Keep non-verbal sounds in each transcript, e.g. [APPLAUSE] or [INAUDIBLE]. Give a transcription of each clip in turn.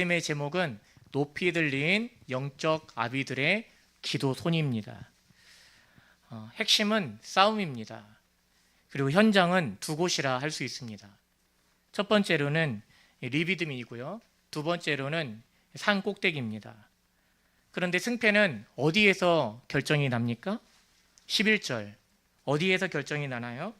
말씀의 제목은 높이 들린 영적 아비들의 기도 손입니다. 어, 핵심은 싸움입니다. 그리고 현장은 두 곳이라 할 수 있습니다. 첫 번째로는 리비드민이고요. 두 번째로는 산 꼭대기입니다. 그런데 승패는 어디에서 결정이 납니까? 11절. 어디에서 결정이 나나요?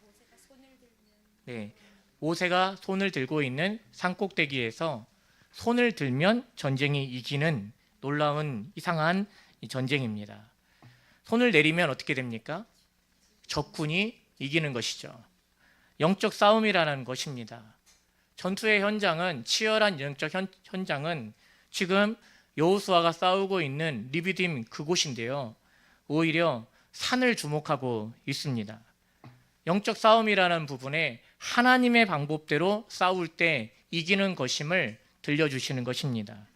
네. 모세가 손을 들고 있는 산 꼭대기에서 손을 들면 전쟁이 이기는 놀라운 이상한 이 전쟁입니다. 손을 내리면 어떻게 됩니까? 적군이 이기는 것이죠. 영적 싸움이라는 것입니다. 전투의 현장은 치열한 영적 현, 현장은 지금 여호수아가 싸우고 있는 리비딤 그곳인데요. 오히려 산을 주목하고 있습니다. 영적 싸움이라는 부분에 하나님의 방법대로 싸울 때 이기는 것임을 들려주시는 것입니다.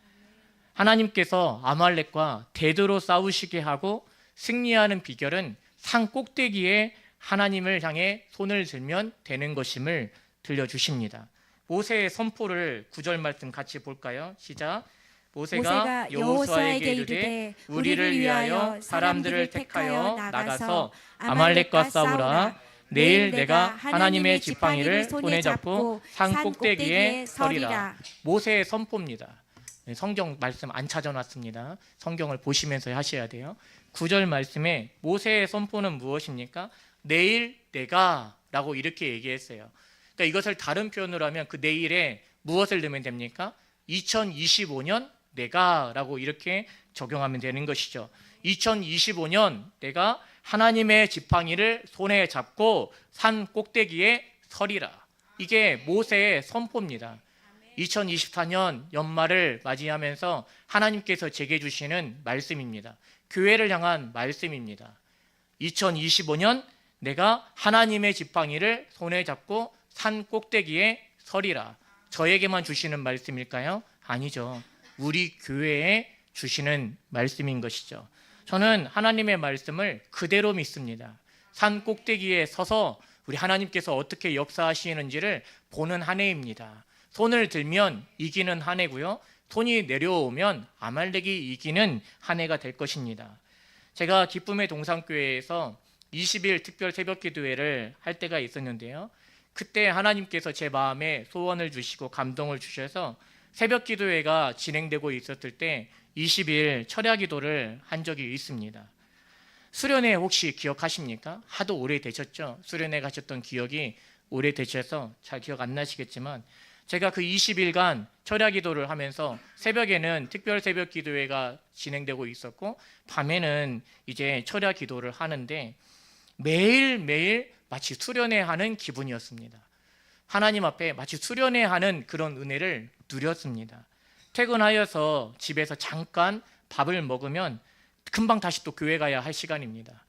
하나님께서 아말렉과 대대로 싸우시게 하고 승리하는 비결은 산 꼭대기에 하나님을 향해 손을 들면 되는 것임을 들려주십니다. 모세의 선포를 구절 말씀 같이 볼까요? 시작. 모세가 모세가 여호수아에게 이르되 우리를 위하여 사람들을 택하여 나가서 아말렉과 싸우라. 내일 내가 하나님의 지팡이를 손에 잡고 산 꼭대기에 서리라. 모세의 선포입니다. 네, 성경 말씀 안 찾아놨습니다. 성경을 보시면서 하셔야 돼요. 구절 말씀에 모세의 선포는 무엇입니까? 내일 내가 라고 이렇게 얘기했어요. 그러니까 이것을 다른 표현으로 하면 그 내일에 무엇을 넣으면 됩니까? 2025년 내가 라고 이렇게 적용하면 되는 것이죠. 2025년 내가 하나님의 지팡이를 손에 잡고 산 꼭대기에 서리라. 이게 모세의 선포입니다. 2024년 연말을 맞이하면서 하나님께서 제게 주시는 말씀입니다. 교회를 향한 말씀입니다. 2025년 내가 하나님의 지팡이를 손에 잡고 산 꼭대기에 서리라. 저에게만 주시는 말씀일까요? 아니죠. 우리 교회에 주시는 말씀인 것이죠. 저는 하나님의 말씀을 그대로 믿습니다. 산 꼭대기에 서서 우리 하나님께서 어떻게 역사하시는지를 보는 한 해입니다. 손을 들면 이기는 한 해고요. 손이 내려오면 아말렉이 이기는 한 해가 될 것입니다. 제가 기쁨의 동산교회에서 20일 특별 새벽 기도회를 할 때가 있었는데요. 그때 하나님께서 제 마음에 소원을 주시고 감동을 주셔서 새벽 기도회가 진행되고 있었을 때 20일 철야 기도를 한 적이 있습니다. 수련회 혹시 기억하십니까? 하도 오래 되셨죠? 수련회 가셨던 기억이 오래 되셔서 잘 기억 안 나시겠지만 제가 그 20일간 철야 기도를 하면서 새벽에는 특별 새벽 기도회가 진행되고 있었고 밤에는 이제 철야 기도를 하는데 매일매일 마치 수련회 하는 기분이었습니다. 하나님 앞에 마치 수련회 하는 그런 은혜를 누렸습니다. 퇴근하여서 집에서 잠깐 밥을 먹으면 금방 다시 또 교회 가야 할 시간입니다.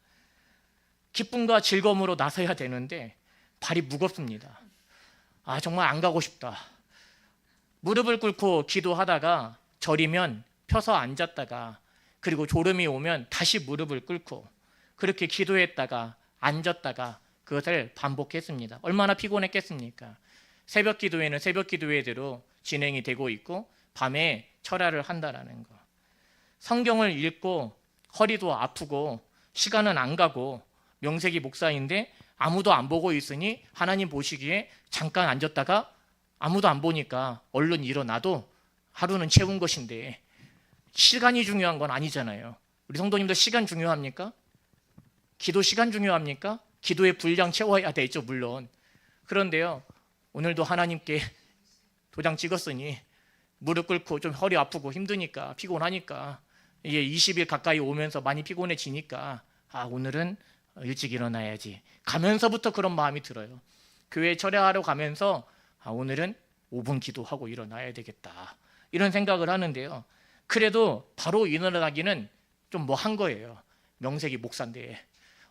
기쁨과 즐거움으로 나서야 되는데 발이 무겁습니다. 아, 정말 안 가고 싶다. 무릎을 꿇고 기도하다가 저리면 펴서 앉았다가 그리고 졸음이 오면 다시 무릎을 꿇고 그렇게 기도했다가 앉았다가 그것을 반복했습니다. 얼마나 피곤했겠습니까? 새벽 기도회는 새벽 기도회대로 진행이 되고 있고 밤에 철야를 한다라는 거. 성경을 읽고 허리도 아프고 시간은 안 가고 명색이 목사인데 아무도 안 보고 있으니 하나님 보시기에 잠깐 앉았다가 아무도 안 보니까 얼른 일어나도 하루는 채운 것인데 시간이 중요한 건 아니잖아요. 우리 성도님도 시간 중요합니까? 기도 시간 중요합니까? 기도의 분량 채워야 되죠, 물론. 그런데요, 오늘도 하나님께 도장 찍었으니 무릎 꿇고 좀 허리 아프고 힘드니까 피곤하니까 이게 20일 가까이 오면서 많이 피곤해지니까 아 오늘은 일찍 일어나야지 가면서부터 그런 마음이 들어요. 교회 철야하러 가면서 아 오늘은 5분 기도하고 일어나야 되겠다 이런 생각을 하는데요. 그래도 바로 일어나기는 좀 뭐 한 거예요. 명색이 목사인데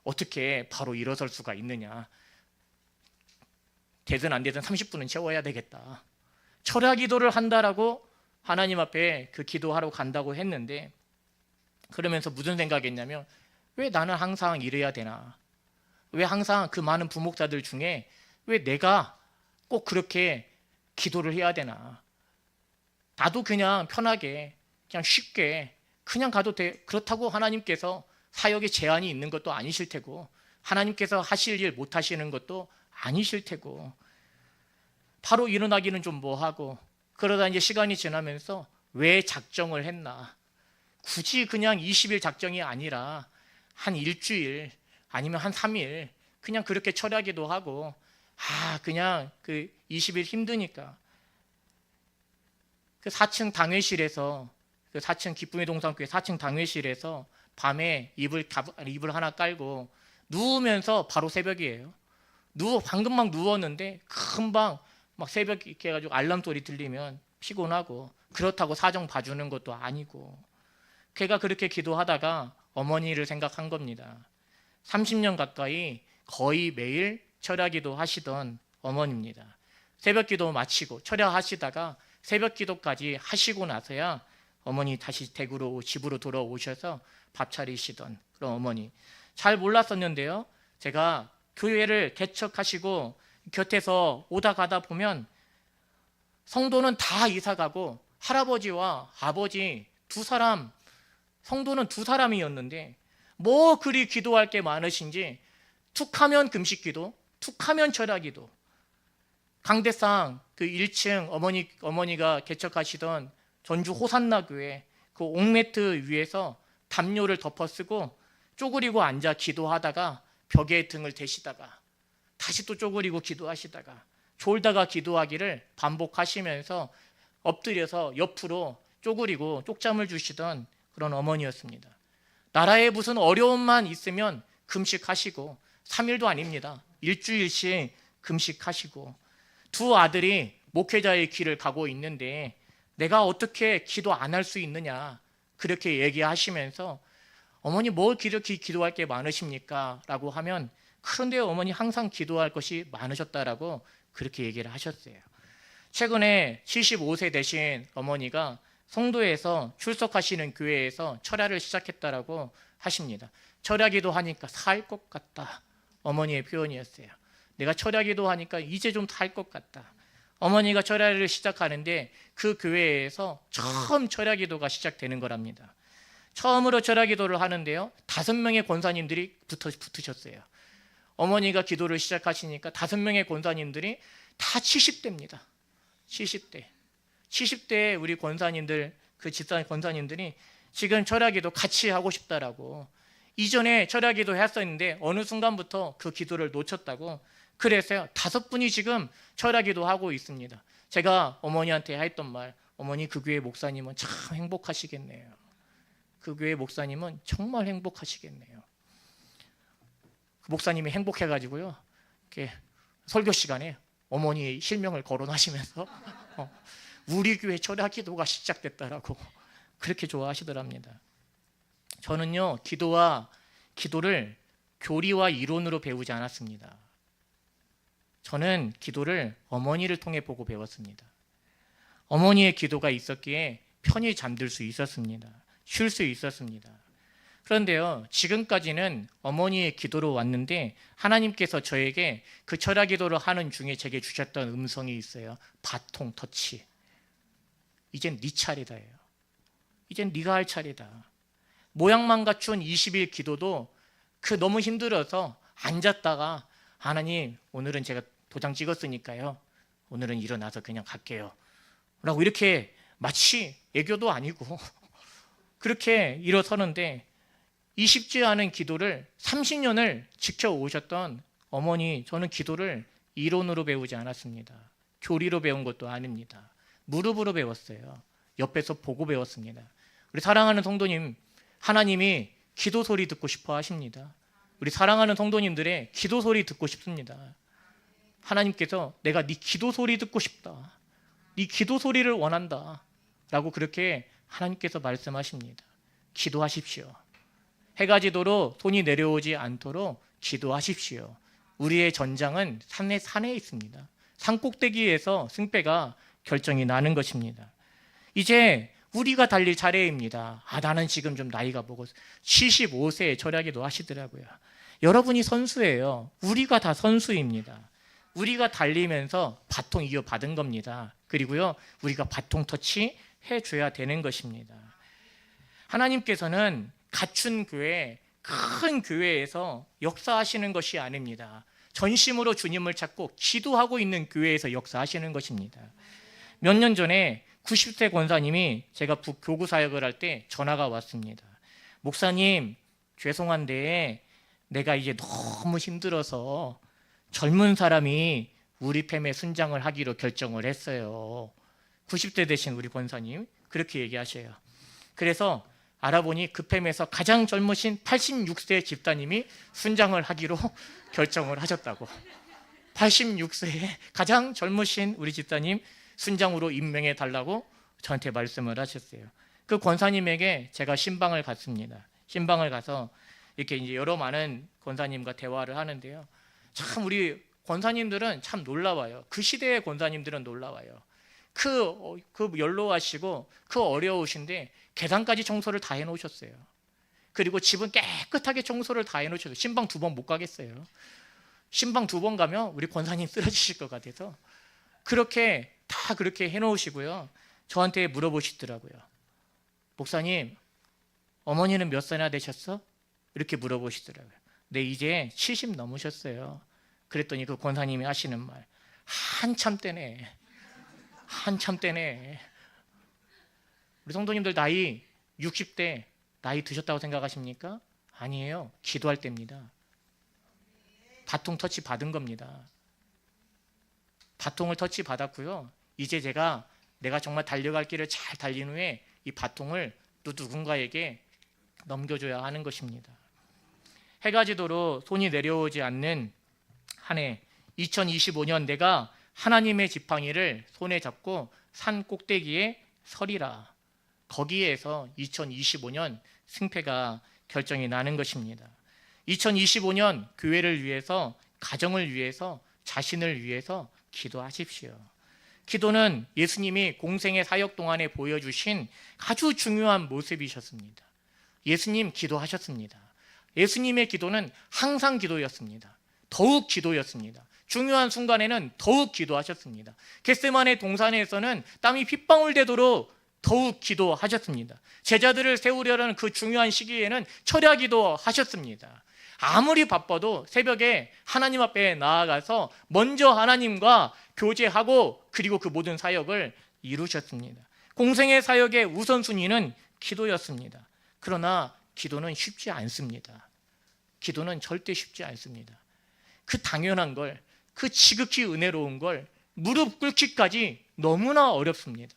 어떻게 바로 일어설 수가 있느냐. 되든 안 되든 30분은 채워야 되겠다. 철야 기도를 한다라고 하나님 앞에 그 기도하러 간다고 했는데 그러면서 무슨 생각했냐면 왜 나는 항상 이래야 되나? 왜 항상 그 많은 부목자들 중에 왜 내가 꼭 그렇게 기도를 해야 되나? 나도 그냥 편하게 그냥 쉽게 그냥 가도 돼. 그렇다고 하나님께서 사역에 제한이 있는 것도 아니실 테고 하나님께서 하실 일 못 하시는 것도 아니실 테고 바로 일어나기는 좀 뭐하고 그러다 이제 시간이 지나면서 왜 작정을 했나 굳이 그냥 20일 작정이 아니라 한 일주일 아니면 한 3일 그냥 그렇게 처리하기도 하고 아 그냥 그 20일 힘드니까 그 4층 당회실에서 그 4층 기쁨의 동산교회 4층 당회실에서 밤에 이불 가- 이불 하나 깔고 누우면서 바로 새벽이에요. 누워 방금 막 누웠는데 금방 막 새벽 이렇게 해가지고 알람 소리 들리면 피곤하고 그렇다고 사정 봐주는 것도 아니고 걔가 그렇게 기도하다가 어머니를 생각한 겁니다. 30년 가까이 거의 매일 철야기도 하시던 어머니입니다. 새벽 기도 마치고 철야하시다가 새벽 기도까지 하시고 나서야 어머니 다시 댁으로 집으로 돌아오셔서 밥 차리시던 그런 어머니 잘 몰랐었는데요. 제가 교회를 개척하시고 곁에서 오다 가다 보면 성도는 다 이사 가고 할아버지와 아버지 두 사람 성도는 두 사람이었는데 뭐 그리 기도할 게 많으신지 툭하면 금식 기도, 툭하면 철야 기도. 강대상 그 1층 어머니 어머니가 개척하시던 전주 호산나 교회 그 옥매트 위에서 담요를 덮어 쓰고 쪼그리고 앉아 기도하다가 벽에 등을 대시다가 다시 또 쪼그리고 기도하시다가 졸다가 기도하기를 반복하시면서 엎드려서 옆으로 쪼그리고 쪽잠을 주시던 그런 어머니였습니다. 나라에 무슨 어려움만 있으면 금식하시고 3일도 아닙니다. 일주일씩 금식하시고 두 아들이 목회자의 길을 가고 있는데 내가 어떻게 기도 안 할 수 있느냐 그렇게 얘기하시면서 어머니 뭘 이렇게 기도할 게 많으십니까? 라고 하면 그런데 어머니 항상 기도할 것이 많으셨다라고 그렇게 얘기를 하셨어요. 최근에 75세 되신 어머니가 성도에서 출석하시는 교회에서 철야를 시작했다라고 하십니다. 철야기도 하니까 살 것 같다. 어머니의 표현이었어요. 내가 철야기도 하니까 이제 좀 살 것 같다. 어머니가 철야를 시작하는데 그 교회에서 처음 철야기도가 시작되는 거랍니다. 처음으로 철야기도를 하는데요. 다섯 명의 권사님들이 붙어, 붙으셨어요. 어머니가 기도를 시작하시니까 다섯 명의 권사님들이 다 70대입니다. 70대. 70대 우리 권사님들 그 집사 권사님들이 지금 철야기도 같이 하고 싶다라고 이전에 철야기도 했었는데 어느 순간부터 그 기도를 놓쳤다고 그래서요 다섯 분이 지금 철야기도 하고 있습니다. 제가 어머니한테 했던 말 어머니 그 교회 목사님은 참 행복하시겠네요. 그 교회 목사님은 정말 행복하시겠네요. 그 목사님이 행복해가지고요 이렇게 설교 시간에 어머니의 실명을 거론하시면서 [LAUGHS] 어, 우리 교회 철야 기도가 시작됐다라고 [LAUGHS] 그렇게 좋아하시더랍니다. 저는요 기도와 기도를 교리와 이론으로 배우지 않았습니다. 저는 기도를 어머니를 통해 보고 배웠습니다. 어머니의 기도가 있었기에 편히 잠들 수 있었습니다. 쉴 수 있었습니다. 그런데요, 지금까지는 어머니의 기도로 왔는데 하나님께서 저에게 그 철야 기도를 하는 중에 제게 주셨던 음성이 있어요. 바통 터치. 이젠 네 차례다예요. 이젠 네가 할 차례다. 모양만 갖춘 20일 기도도 그 너무 힘들어서 앉았다가 하나님 오늘은 제가 도장 찍었으니까요. 오늘은 일어나서 그냥 갈게요. 라고 이렇게 마치 애교도 아니고 [LAUGHS] 그렇게 일어서는데 이 쉽지 않은 기도를 30년을 지켜오셨던 어머니 저는 기도를 이론으로 배우지 않았습니다. 교리로 배운 것도 아닙니다. 무릎으로 배웠어요. 옆에서 보고 배웠습니다. 우리 사랑하는 성도님, 하나님이 기도 소리 듣고 싶어 하십니다. 우리 사랑하는 성도님들의 기도 소리 듣고 싶습니다. 하나님께서 내가 네 기도 소리 듣고 싶다. 네 기도 소리를 원한다. 라고 그렇게 하나님께서 말씀하십니다. 기도하십시오. 해가 지도록 손이 내려오지 않도록 기도하십시오. 우리의 전장은 산에 산에 있습니다. 산 꼭대기에서 승패가 결정이 나는 것입니다. 이제 우리가 달릴 차례입니다. 아, 나는 지금 좀 나이가 먹어서 75세에 철야기도 하시더라고요. 여러분이 선수예요. 우리가 다 선수입니다. 우리가 달리면서 바통 이어 받은 겁니다. 그리고요, 우리가 바통 터치 해줘야 되는 것입니다. 하나님께서는 갖춘 교회, 큰 교회에서 역사하시는 것이 아닙니다. 전심으로 주님을 찾고 기도하고 있는 교회에서 역사하시는 것입니다. 몇 년 전에 90세 권사님이 제가 북 교구 사역을 할 때 전화가 왔습니다. 목사님, 죄송한데 내가 이제 너무 힘들어서 젊은 사람이 우리 팸에 순장을 하기로 결정을 했어요. 90대 되신 우리 권사님 그렇게 얘기하셔요. 그래서 알아보니 그 팸에서 가장 젊으신 86세 집사님이 순장을 하기로 [LAUGHS] 결정을 하셨다고. 86세에 가장 젊으신 우리 집사님 순장으로 임명해 달라고 저한테 말씀을 하셨어요. 그 권사님에게 제가 신방을 갔습니다. 신방을 가서 이렇게 이제 여러 많은 권사님과 대화를 하는데요. 참 우리 권사님들은 참 놀라워요. 그 시대의 권사님들은 놀라워요. 그, 어, 그 연로하시고 그 어려우신데 계단까지 청소를 다 해놓으셨어요. 그리고 집은 깨끗하게 청소를 다 해놓으셨어요. 신방 두 번 못 가겠어요. 신방 두 번 가면 우리 권사님 쓰러지실 것 같아서 그렇게 다 그렇게 해놓으시고요. 저한테 물어보시더라고요. 목사님, 어머니는 몇 살이나 되셨어? 이렇게 물어보시더라고요. 네, 이제 70 넘으셨어요. 그랬더니 그 권사님이 하시는 말, 한참 때네. 한참 때네. 우리 성도님들 나이 60대 나이 드셨다고 생각하십니까? 아니에요. 기도할 때입니다. 바통 터치 받은 겁니다. 바통을 터치 받았고요. 이제 제가 내가 정말 달려갈 길을 잘 달린 후에 이 바통을 또 누군가에게 넘겨줘야 하는 것입니다. 해가 지도로 손이 내려오지 않는 한 해 2025년 내가 하나님의 지팡이를 손에 잡고 산 꼭대기에 서리라. 거기에서 2025년 승패가 결정이 나는 것입니다. 2025년 교회를 위해서 가정을 위해서 자신을 위해서 기도하십시오. 기도는 예수님이 공생의 사역 동안에 보여주신 아주 중요한 모습이셨습니다. 예수님 기도하셨습니다. 예수님의 기도는 항상 기도였습니다. 더욱 기도였습니다. 중요한 순간에는 더욱 기도하셨습니다. 겟세만의 동산에서는 땀이 핏방울 되도록 더욱 기도하셨습니다. 제자들을 세우려는 그 중요한 시기에는 철야 기도하셨습니다. 아무리 바빠도 새벽에 하나님 앞에 나아가서 먼저 하나님과 교제하고 그리고 그 모든 사역을 이루셨습니다. 공생의 사역의 우선순위는 기도였습니다. 그러나 기도는 쉽지 않습니다. 기도는 절대 쉽지 않습니다. 그 당연한 걸, 그 지극히 은혜로운 걸 무릎 꿇기까지 너무나 어렵습니다.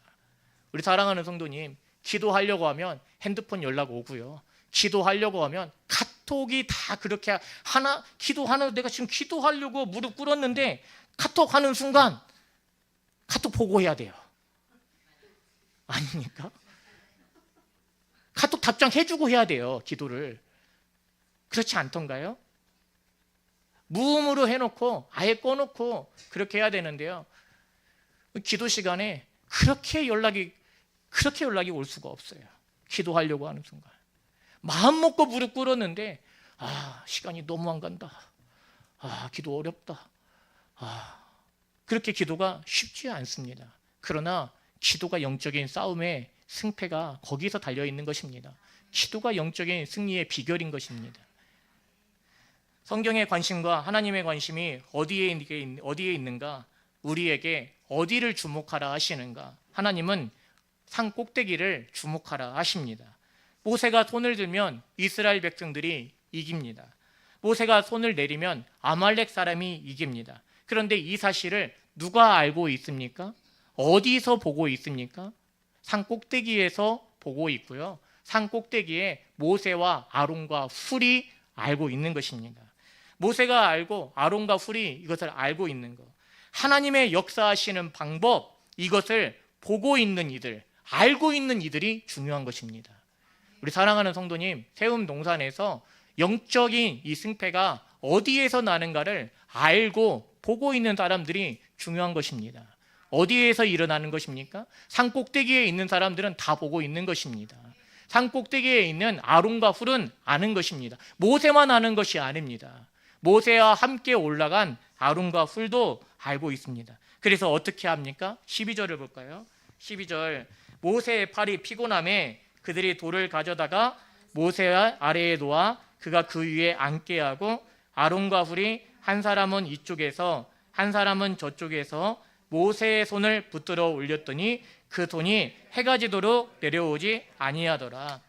우리 사랑하는 성도님, 기도하려고 하면 핸드폰 연락 오고요. 기도하려고 하면 카톡이 다 그렇게 하나 기도하는 내가 지금 기도하려고 무릎 꿇었는데 카톡 하는 순간 카톡 보고해야 돼요. 아닙니까? 카톡 답장해주고 해야 돼요. 기도를. 그렇지 않던가요? 무음으로 해놓고 아예 꺼놓고 그렇게 해야 되는데요. 기도 시간에 그렇게 연락이 그렇게 연락이 올 수가 없어요. 기도하려고 하는 순간. 마음 먹고 무릎 꿇었는데 아 시간이 너무 안 간다. 아 기도 어렵다. 아 그렇게 기도가 쉽지 않습니다. 그러나 기도가 영적인 싸움의 승패가 거기서 달려 있는 것입니다. 기도가 영적인 승리의 비결인 것입니다. 성경의 관심과 하나님의 관심이 어디에 있- 어디에 있는가? 우리에게 어디를 주목하라 하시는가? 하나님은 산 꼭대기를 주목하라 하십니다. 모세가 손을 들면 이스라엘 백성들이 이깁니다. 모세가 손을 내리면 아말렉 사람이 이깁니다. 그런데 이 사실을 누가 알고 있습니까? 어디서 보고 있습니까? 산 꼭대기에서 보고 있고요. 산 꼭대기에 모세와 아론과 훌이 알고 있는 것입니다. 모세가 알고 아론과 훌이 이것을 알고 있는 것. 하나님의 역사하시는 방법 이것을 보고 있는 이들, 알고 있는 이들이 중요한 것입니다. 우리 사랑하는 성도님, 세움 동산에서 영적인 이 승패가 어디에서 나는가를 알고 보고 있는 사람들이 중요한 것입니다. 어디에서 일어나는 것입니까? 산 꼭대기에 있는 사람들은 다 보고 있는 것입니다. 산 꼭대기에 있는 아론과 훌은 아는 것입니다. 모세만 아는 것이 아닙니다. 모세와 함께 올라간 아론과 훌도 알고 있습니다. 그래서 어떻게 합니까? 12절을 볼까요? 12절 모세의 팔이 피곤함에 그들이 돌을 가져다가 모세 아래에 놓아 그가 그 위에 앉게 하고 아론과 훌이 한 사람은 이쪽에서 한 사람은 저쪽에서 모세의 손을 붙들어 올렸더니 그 손이 해가 지도록 내려오지 아니하더라.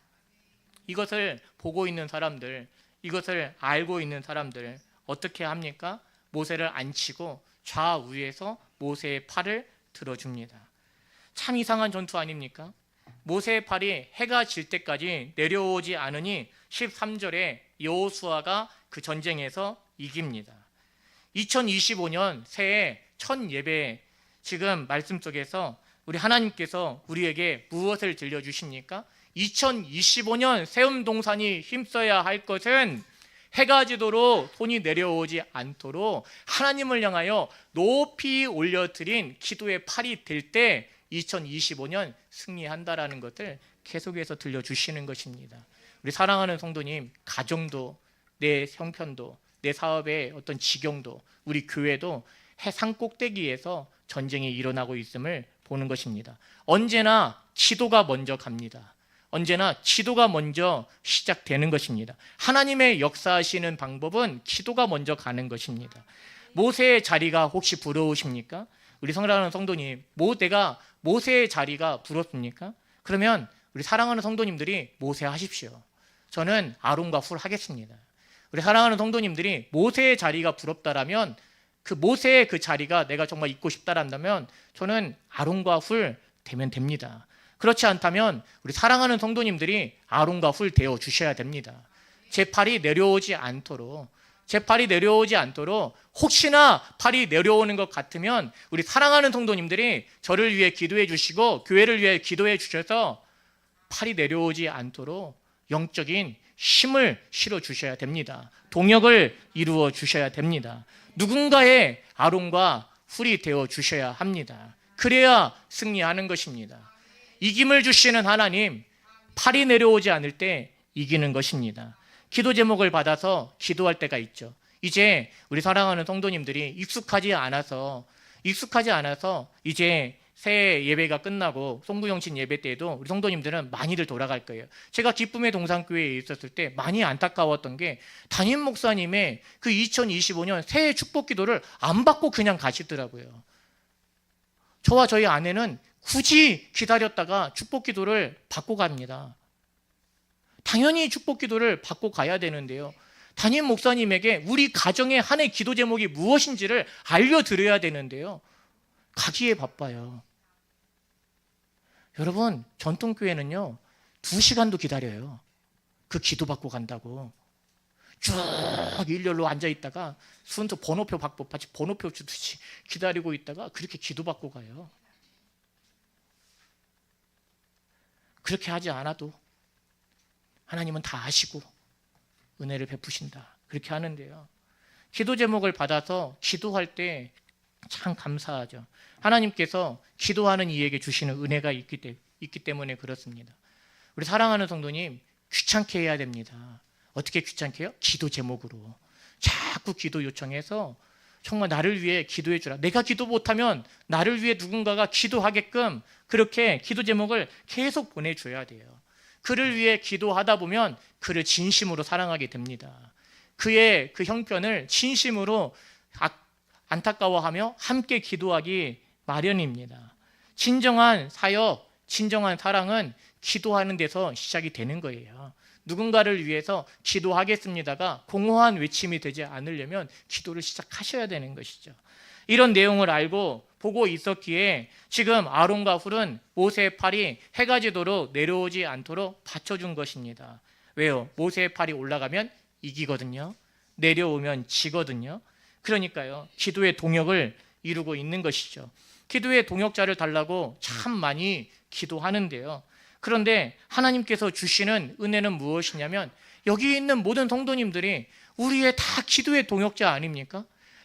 이것을 보고 있는 사람들, 이것을 알고 있는 사람들 어떻게 합니까? 모세를 앉히고 좌우에서 모세의 팔을 들어줍니다. 참 이상한 전투 아닙니까? 모세의 팔이 해가 질 때까지 내려오지 않으니 13절에 여호수아가 그 전쟁에서 이깁니다. 2025년 새해 첫 예배 지금 말씀 속에서 우리 하나님께서 우리에게 무엇을 들려주십니까? 2025년 세움 동산이 힘써야 할 것은 해가 지도록 손이 내려오지 않도록 하나님을 향하여 높이 올려드린 기도의 팔이 될 때 2025년 승리한다라는 것을 계속해서 들려주시는 것입니다. 우리 사랑하는 성도님, 가정도 내 형편도 내 사업의 어떤 지경도 우리 교회도 해상 꼭대기에서 전쟁이 일어나고 있음을 보는 것입니다. 언제나 기도가 먼저 갑니다. 언제나 기도가 먼저 시작되는 것입니다. 하나님의 역사하시는 방법은 기도가 먼저 가는 것입니다. 모세의 자리가 혹시 부러우십니까? 우리 성랑하는 성도님, 모 내가 모세의 자리가 부럽습니까? 그러면 우리 사랑하는 성도님들이 모세 하십시오. 저는 아론과 훌 하겠습니다. 우리 사랑하는 성도님들이 모세의 자리가 부럽다라면 그 모세의 그 자리가 내가 정말 있고 싶다란다면 저는 아론과 훌 되면 됩니다. 그렇지 않다면 우리 사랑하는 성도님들이 아론과 훌 되어 주셔야 됩니다. 제 팔이 내려오지 않도록 제 팔이 내려오지 않도록 혹시나 팔이 내려오는 것 같으면 우리 사랑하는 성도님들이 저를 위해 기도해 주시고 교회를 위해 기도해 주셔서 팔이 내려오지 않도록 영적인 힘을 실어 주셔야 됩니다. 동역을 이루어 주셔야 됩니다. 누군가의 아론과 훌이 되어 주셔야 합니다. 그래야 승리하는 것입니다. 이김을 주시는 하나님, 팔이 내려오지 않을 때 이기는 것입니다. 기도 제목을 받아서 기도할 때가 있죠. 이제 우리 사랑하는 성도님들이 익숙하지 않아서 익숙하지 않아서 이제 새해 예배가 끝나고 송구영신 예배 때에도 우리 성도님들은 많이들 돌아갈 거예요. 제가 기쁨의 동산교회에 있었을 때 많이 안타까웠던 게 담임 목사님의 그 2025년 새해 축복 기도를 안 받고 그냥 가시더라고요. 저와 저희 아내는 굳이 기다렸다가 축복 기도를 받고 갑니다. 당연히 축복 기도를 받고 가야 되는데요. 담임 목사님에게 우리 가정의 한 해 기도 제목이 무엇인지를 알려드려야 되는데요. 가기에 바빠요. 여러분, 전통교회는요, 두 시간도 기다려요. 그 기도 받고 간다고. 쭉 일렬로 앉아 있다가 순서 번호표 받고 번호표 주듯이 기다리고 있다가 그렇게 기도 받고 가요. 그렇게 하지 않아도 하나님은 다 아시고 은혜를 베푸신다. 그렇게 하는데요. 기도 제목을 받아서 기도할 때 참 감사하죠. 하나님께서 기도하는 이에게 주시는 은혜가 있기, 때, 있기 때문에 그렇습니다. 우리 사랑하는 성도님, 귀찮게 해야 됩니다. 어떻게 귀찮게 해요? 기도 제목으로. 자꾸 기도 요청해서 정말 나를 위해 기도해 주라. 내가 기도 못하면 나를 위해 누군가가 기도하게끔 그렇게 기도 제목을 계속 보내줘야 돼요. 그를 위해 기도하다 보면 그를 진심으로 사랑하게 됩니다. 그의 그 형편을 진심으로 아- 안타까워하며 함께 기도하기 마련입니다. 진정한 사역, 진정한 사랑은 기도하는 데서 시작이 되는 거예요. 누군가를 위해서 기도하겠습니다가 공허한 외침이 되지 않으려면 기도를 시작하셔야 되는 것이죠. 이런 내용을 알고 보고 있었기에 지금 아론과 훌은 모세의 팔이 해가 지도록 내려오지 않도록 받쳐준 것입니다. 왜요? 모세의 팔이 올라가면 이기거든요. 내려오면 지거든요. 그러니까요. 기도의 동역을 이루고 있는 것이죠. 기도의 동역자를 달라고 참 많이 기도하는데요. 그런데 하나님께서 주시는 은혜는 무엇이냐면 여기 있는 모든 성도님들이 우리의 다 기도의 동역자 아닙니까?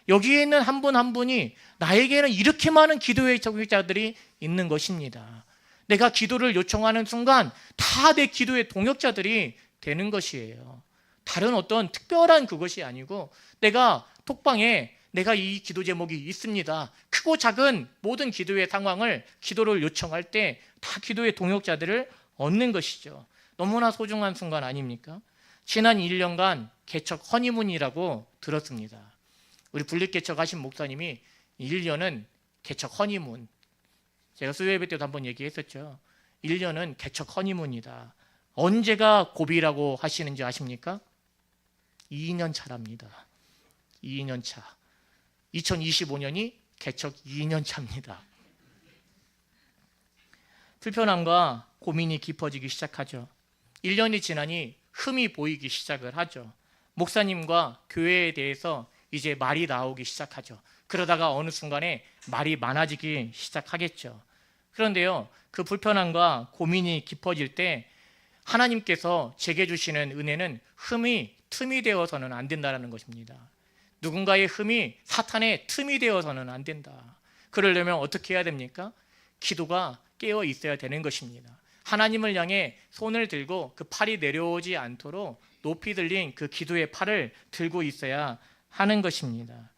여기에 있는 한분한 분이 나에게는 이렇게 많은 기도의 동역자들이 있는 것입니다. 내가 기도를 요청하는 순간 다 내 기도의 동역자들이 되는 것이에요. 다른 어떤 특별한 그것이 아니고 내가 톡방에 내가 이 기도 제목이 있습니다. 크고 작은 모든 기도의 상황을 기도를 요청할 때 다 기도의 동역자들을 얻는 것이죠. 너무나 소중한 순간 아닙니까? 지난 1년간 개척 허니문이라고 들었습니다. 우리 분립개척 하신 목사님이 1년은 개척 허니문. 제가 수요 예배 때도 한번 얘기했었죠. 1년은 개척 허니문이다. 언제가 고비라고 하시는지 아십니까? 2년 차랍니다. 2년 차. 2025년이 개척 2년 차입니다. 불편함과 고민이 깊어지기 시작하죠. 1년이 지나니 흠이 보이기 시작을 하죠. 목사님과 교회에 대해서 이제 말이 나오기 시작하죠. 그러다가 어느 순간에 말이 많아지기 시작하겠죠. 그런데요, 그 불편함과 고민이 깊어질 때 하나님께서 제게 주시는 은혜는 흠이 틈이 되어서는 안 된다는 것입니다. 누군가의 흠이 사탄의 틈이 되어서는 안 된다. 그러려면 어떻게 해야 됩니까? 기도가 깨어 있어야 되는 것입니다. 하나님을 향해 손을 들고 그 팔이 내려오지 않도록 높이 들린 그 기도의 팔을 들고 있어야 하는 것입니다.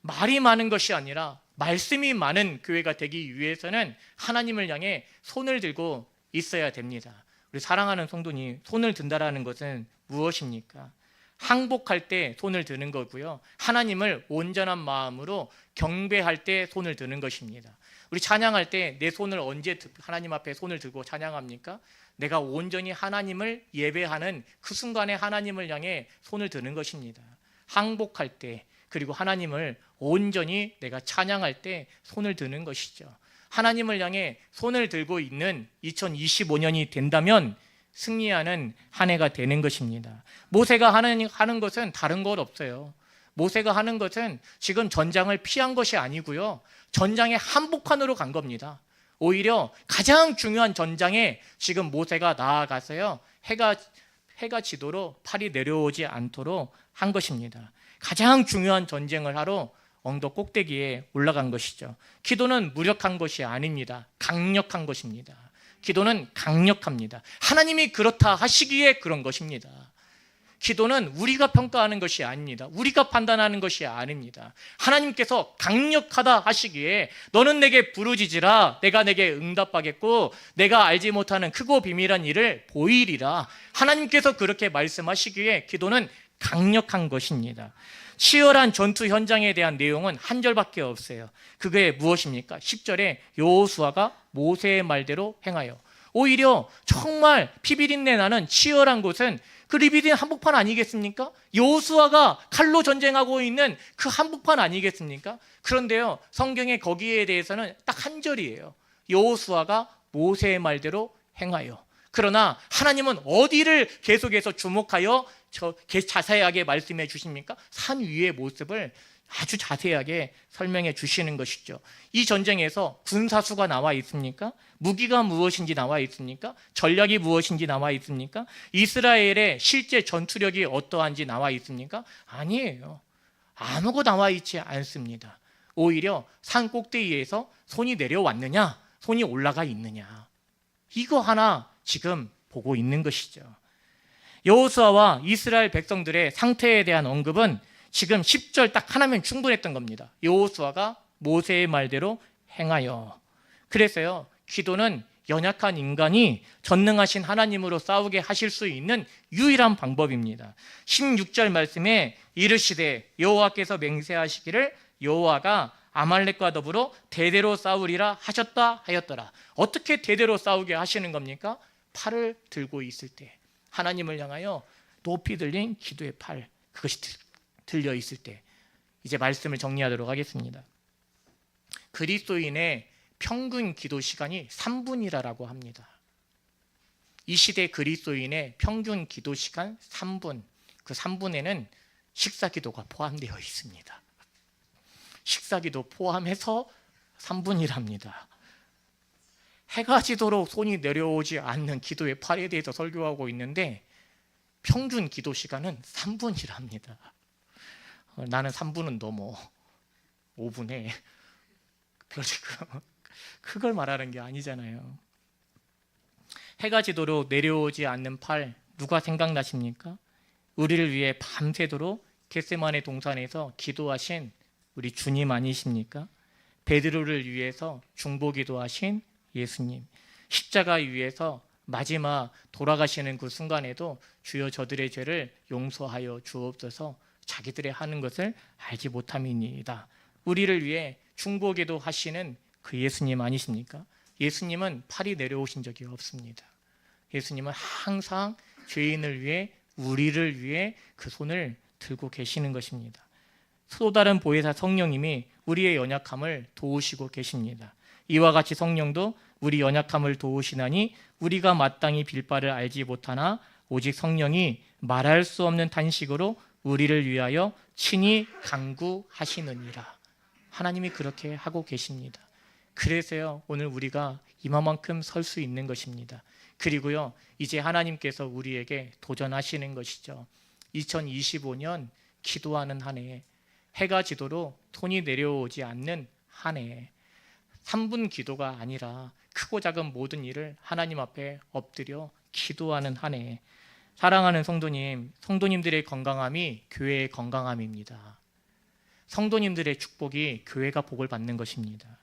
말이 많은 것이 아니라 말씀이 많은 교회가 되기 위해서는 하나님을 향해 손을 들고 있어야 됩니다. 우리 사랑하는 성도님, 손을 든다라는 것은 무엇입니까? 항복할 때 손을 드는 거고요. 하나님을 온전한 마음으로 경배할 때 손을 드는 것입니다. 우리 찬양할 때 내 손을 언제 하나님 앞에 손을 들고 찬양합니까? 내가 온전히 하나님을 예배하는 그 순간에 하나님을 향해 손을 드는 것입니다. 항복할 때 그리고 하나님을 온전히 내가 찬양할 때 손을 드는 것이죠. 하나님을 향해 손을 들고 있는 2025년이 된다면 승리하는 한 해가 되는 것입니다. 모세가 하는, 하는 것은 다른 것 없어요. 모세가 하는 것은 지금 전장을 피한 것이 아니고요. 전장의 한복판으로 간 겁니다. 오히려 가장 중요한 전장에 지금 모세가 나아가서요. 해가 해가 지도로 팔이 내려오지 않도록 한 것입니다. 가장 중요한 전쟁을 하러 언덕 꼭대기에 올라간 것이죠. 기도는 무력한 것이 아닙니다. 강력한 것입니다. 기도는 강력합니다. 하나님이 그렇다 하시기에 그런 것입니다. 기도는 우리가 평가하는 것이 아닙니다. 우리가 판단하는 것이 아닙니다. 하나님께서 강력하다 하시기에 너는 내게 부르짖으라 내가 내게 응답하겠고 내가 알지 못하는 크고 비밀한 일을 보이리라. 하나님께서 그렇게 말씀하시기에 기도는 강력한 것입니다. 치열한 전투 현장에 대한 내용은 한 절밖에 없어요. 그게 무엇입니까? 10절에 여호수아가 모세의 말대로 행하여 오히려 정말 피비린내 나는 치열한 곳은 그 리비딘 한복판 아니겠습니까? 여호수아가 칼로 전쟁하고 있는 그 한복판 아니겠습니까? 그런데요. 성경에 거기에 대해서는 딱 한 절이에요. 여호수아가 모세의 말대로 행하여 그러나 하나님은 어디를 계속해서 주목하여 저 자세하게 말씀해 주십니까? 산 위의 모습을 아주 자세하게 설명해 주시는 것이죠. 이 전쟁에서 군사수가 나와 있습니까? 무기가 무엇인지 나와 있습니까? 전략이 무엇인지 나와 있습니까? 이스라엘의 실제 전투력이 어떠한지 나와 있습니까? 아니에요. 아무거 나와 있지 않습니다. 오히려 산 꼭대기에서 손이 내려왔느냐, 손이 올라가 있느냐. 이거 하나 지금 보고 있는 것이죠. 여호수아와 이스라엘 백성들의 상태에 대한 언급은 지금 10절 딱 하나면 충분했던 겁니다. 여호수아가 모세의 말대로 행하여. 그래서요. 기도는 연약한 인간이 전능하신 하나님으로 싸우게 하실 수 있는 유일한 방법입니다. 16절 말씀에 이르시되 여호와께서 맹세하시기를 여호와가 아말렉과 더불어 대대로 싸우리라 하셨다 하였더라. 어떻게 대대로 싸우게 하시는 겁니까? 팔을 들고 있을 때 하나님을 향하여 높이 들린 기도의 팔 그것이 들려 있을 때 이제 말씀을 정리하도록 하겠습니다. 그리스도인의 평균 기도 시간이 3분이라고 합니다. 이 시대 그리스도인의 평균 기도 시간 3분. 그 3분에는 식사 기도가 포함되어 있습니다. 식사 기도 포함해서 3분이랍니다. 해가 지도록 손이 내려오지 않는 기도의 팔에 대해서 설교하고 있는데 평균 기도 시간은 3분이랍니다. 어, 나는 3분은 넘어. 5분에. 그러니까 그걸 말하는 게 아니잖아요. 해가 지도록 내려오지 않는 팔 누가 생각나십니까? 우리를 위해 밤새도록 겟세만의 동산에서 기도하신 우리 주님 아니십니까? 베드로를 위해서 중보기도 하신 예수님. 십자가 위에서 마지막 돌아가시는 그 순간에도 주여 저들의 죄를 용서하여 주옵소서 자기들의 하는 것을 알지 못함이니이다. 우리를 위해 중보기도 하시는 그 예수님 아니십니까? 예수님은 팔이 내려오신 적이 없습니다. 예수님은 항상 죄인을 위해 우리를 위해 그 손을 들고 계시는 것입니다. 또 다른 보혜사 성령님이 우리의 연약함을 도우시고 계십니다. 이와 같이 성령도 우리 연약함을 도우시나니 우리가 마땅히 빌 바를 알지 못하나 오직 성령이 말할 수 없는 탄식으로 우리를 위하여 친히 강구하시느니라. 하나님이 그렇게 하고 계십니다. 그래서요 오늘 우리가 이만큼 설 수 있는 것입니다. 그리고요 이제 하나님께서 우리에게 도전하시는 것이죠. 2025년 기도하는 한 해, 해가 지도록 돈이 내려오지 않는 한 해, 3분 기도가 아니라 크고 작은 모든 일을 하나님 앞에 엎드려 기도하는 한 해. 사랑하는 성도님, 성도님들의 건강함이 교회의 건강함입니다. 성도님들의 축복이 교회가 복을 받는 것입니다.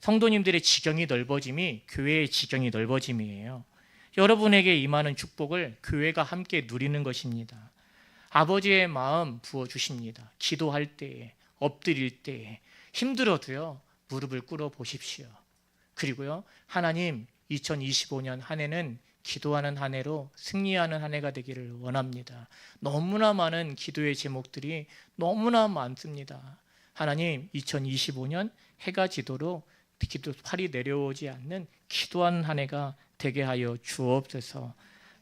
성도님들의 지경이 넓어짐이 교회의 지경이 넓어짐이에요. 여러분에게 임하는 축복을 교회가 함께 누리는 것입니다. 아버지의 마음 부어 주십니다. 기도할 때에 엎드릴 때에 힘들어도요. 무릎을 꿇어 보십시오. 그리고요. 하나님 2025년 한 해는 기도하는 한 해로 승리하는 한 해가 되기를 원합니다. 너무나 많은 기도의 제목들이 너무나 많습니다. 하나님 2025년 해가 지도록 기도 팔이 내려오지 않는 기도하는 한 해가 되게 하여 주옵소서.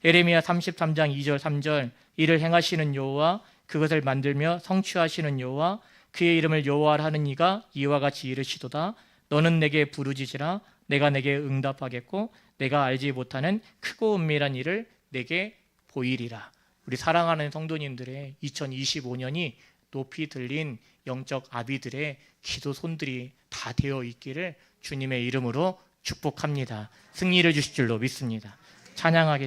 예레미야 33장 2절 3절 이를 행하시는 여호와 그것을 만들며 성취하시는 여호와 그의 이름을 여호와라 하는 이가 이와 같이 이르시도다 너는 내게 부르짖으라 내가 내게 응답하겠고 내가 알지 못하는 크고 은밀한 일을 내게 보이리라. 우리 사랑하는 성도님들의 2025년이 높이 들린 영적 아비들의 기도 손들이 다 되어 있기를 주님의 이름으로 축복합니다. 승리를 주실 줄로 믿습니다. 찬양하게